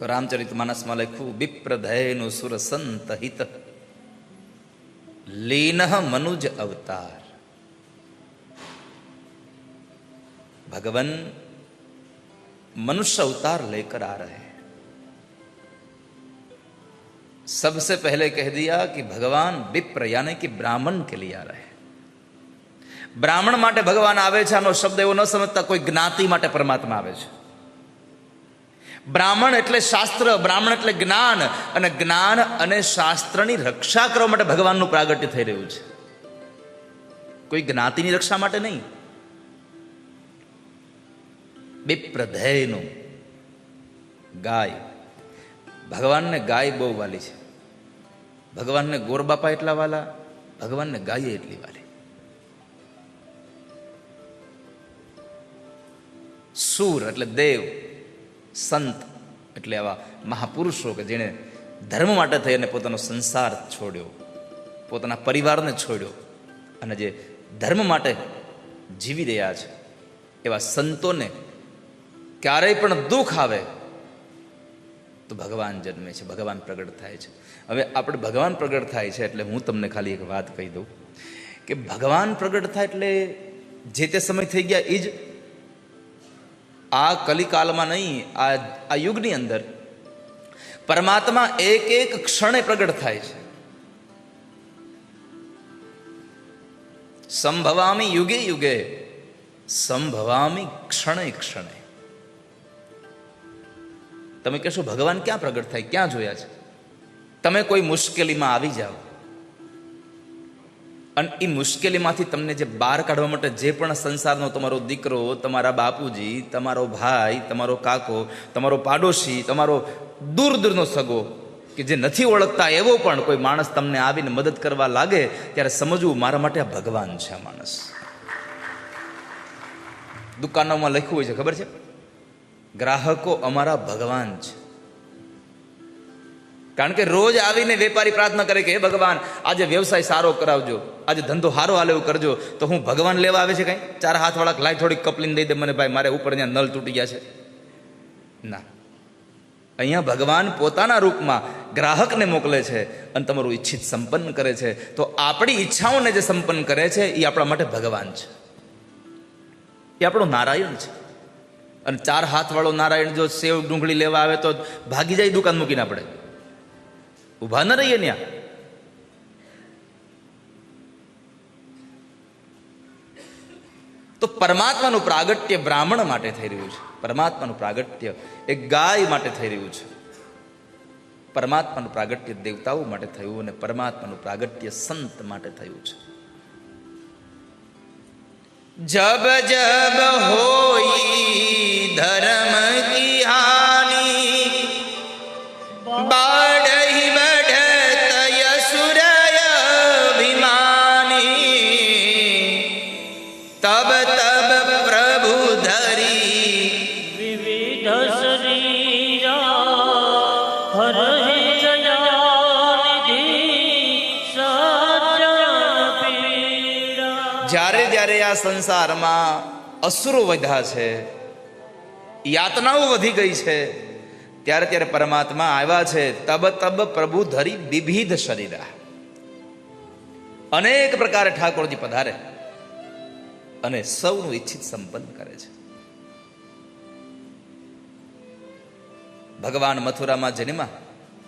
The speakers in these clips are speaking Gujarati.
તો રામચરિત માનસમાં લખ્યું વિપ્રધયનું સુર સંત હિત લીન મનુજ અવતાર भगवान मनुष्य अवतार लेकर आ रहे हैं सबसे पहले कह दिया कि भगवान विप्र यानी कि ब्राह्मण के लिए आ रहे हैं બ્રાહ્મણ માટે ભગવાન આવે છે આનો શબ્દ એવો ન સમજતા કોઈ જ્ઞાતિ માટે પરમાત્મા આવે છે બ્રાહ્મણ એટલે શાસ્ત્ર, બ્રાહ્મણ એટલે જ્ઞાન, અને જ્ઞાન અને શાસ્ત્રની રક્ષા કરવા માટે ભગવાનનું પ્રાગટ્ય થઈ રહ્યું છે. કોઈ જ્ઞાતિની રક્ષા માટે નહીં. બે પ્રધેયનું ગાય. ભગવાનને ગાય બહુ વાલી છે. ભગવાનને ગોરબાપા એટલા વાલા, ભગવાનને ગાય એટલી વાલી. સૂર એટલે દેવ. સંત, એટલે આવા મહાપુરુષો કે જેણે ધર્મ માટે થઈ અને પોતાનો સંસાર છોડ્યો, પોતાના પરિવારને છોડ્યો અને જે ધર્મ માટે જીવી રહ્યા છે, એવા સંતોને ક્યારેય પણ દુઃખ આવે તો ભગવાન જન્મે છે, ભગવાન પ્રગટ થાય છે. હવે આપણે ભગવાન પ્રગટ થાય છે એટલે હું તમને ખાલી એક વાત કહી દઉં કે ભગવાન પ્રગટ થાય એટલે જે તે સમય થઈ ગયા એ જ આ કલિકાલમાં નહીં, આ આ યુગની અંદર. પરમાત્મા એક એક ક્ષણે પ્રગટ થાય છે. સંભવામી યુગે યુગે, સંભવામી ક્ષણે ક્ષણે. તમે કહેશો, ભગવાન ક્યાં પ્રગટ થાય, ક્યાં જોયા છે? તમે કોઈ મુશ્કેલીમાં આવી જાઓ. અને એ મુશ્કેલીમાંથી તમને જે બહાર કાઢવા માટે જે પણ સંસારનો તમારો દીકરો, તમારા બાપુજી, તમારો ભાઈ, તમારો કાકો, તમારો પાડોશી, તમારો દૂર દૂરનો સગો, કે જે નથી ઓળખતા એવો પણ કોઈ માણસ તમને આવીને મદદ કરવા લાગે, ત્યારે સમજવું મારા માટે આ ભગવાન છે આ માણસ. દુકાનોમાં લખ્યું હોય છે, ખબર છે? ગ્રાહકો અમારા ભગવાન છે. કારણ કે રોજ આવીને વેપારી પ્રાર્થના કરે કે, હે ભગવાન, આજે વ્યવસાય સારો કરાવજો, આજે ધંધો સારો હાલે એવું કરજો, તો હું ભગવાન લેવા આવે છે કઈ? ચાર હાથ વાળા લાય થોડીક કપલીને દઈ દે મને ભાઈ, મારે ઉપર ત્યાં નલ તૂટી ગયા છે. ના. અહીંયા ભગવાન પોતાના રૂપમાં ગ્રાહકને મોકલે છે અને તમારું ઈચ્છિત સંપન્ન કરે છે. તો આપણી ઈચ્છાઓને જે સંપન્ન કરે છે એ આપણા માટે ભગવાન છે. એ આપણો નારાયણ છે. અને ચાર હાથવાળો નારાયણ જો સેવ ડુંગળી લેવા આવે તો ભાગી જાય દુકાન મૂકીને આપણે. ઊભા ન રહીએ ત્યાં તો પરમાત્માનું પ્રાગટ્ય બ્રાહ્મણ માટે થઈ રહ્યું છે. પરમાત્માનું પ્રાગટ્ય એ ગાય માટે થઈ રહ્યું છે. પરમાત્માનું પ્રાગટ્ય દેવતાઓ માટે થયું અને પરમાત્માનું પ્રાગટ્ય સંત માટે થયું છે. જબ જબ હો જ્યારે જ્યારે આ સંસારમાં અસુરો વધ્યા છે, યાતનાઓ વધી ગઈ છે, ત્યારે ત્યારે પરમાત્મા આવ્યા છે, તબ તબ પ્રભુ ધરી વિવિધ શરીરા. અનેક પ્રકારે ઠાકોરજી પધારે અને સૌનું ઈચ્છિત સંપન્ન કરે છે. ભગવાન મથુરામાં જન્મા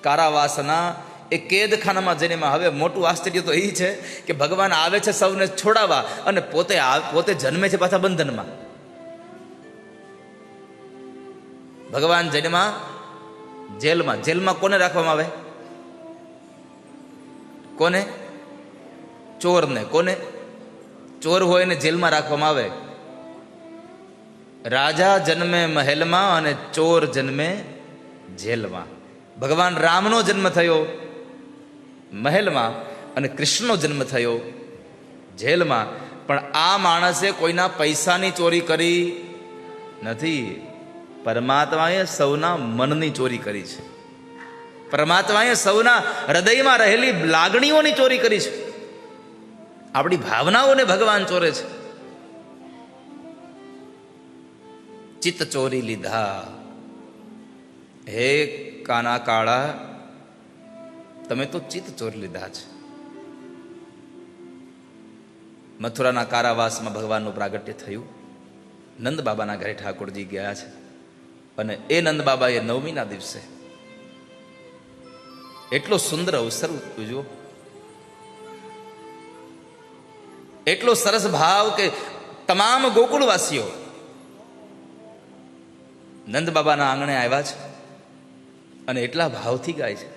કારાવાસના એ કેદખાનામાં જન્મા હવે મોટું આશ્ચર્ય તો એ છે કે ભગવાન આવે છે સૌને છોડાવવા અને પોતે પોતે જન્મે છે પાછા બંધનમાં. ભગવાન જન્મા જેલમાં. જેલમાં કોને રાખવામાં આવે? કોને? ચોરને. કોને? ચોર હોય ને જેલમાં રાખવામાં આવે. રાજા જન્મે મહેલમાં અને ચોર જન્મે જેલમાં. ભગવાન રામનો જન્મ થયો, મહેલમાં, અને કૃષ્ણનો જન્મ થયો જેલમાં. પણ આ માણસે કોઈના પૈસાની ચોરી કરી નથી. પરમાત્માએ સૌના મનની ચોરી કરી છે. પરમાત્માએ સૌના હૃદયમાં રહેલી લાગણીઓની ચોરી કરી છે. આપણી ભાવનાઓને ભગવાન ચોરે છે. ચિત્ત ચોરી લીધા. હે કાના કાળા, તમે તો ચિત્ત ચોરી લીધા છે. મથુરાના કારાવાસમાં ભગવાનનું પ્રાગટ્ય થયું. નંદ બાબાના ઘરે ઠાકોરજી ગયા છે. અને એ નંદ બાબાએ નવમીના દિવસે એટલો સુંદર અવસર ઉજવો એટલો સરસ ભાવ કે તમામ ગોકુળવાસીઓ નંદ બાબાના આંગણે આવ્યા છે. અને એટલા ભાવથી ગાય છે.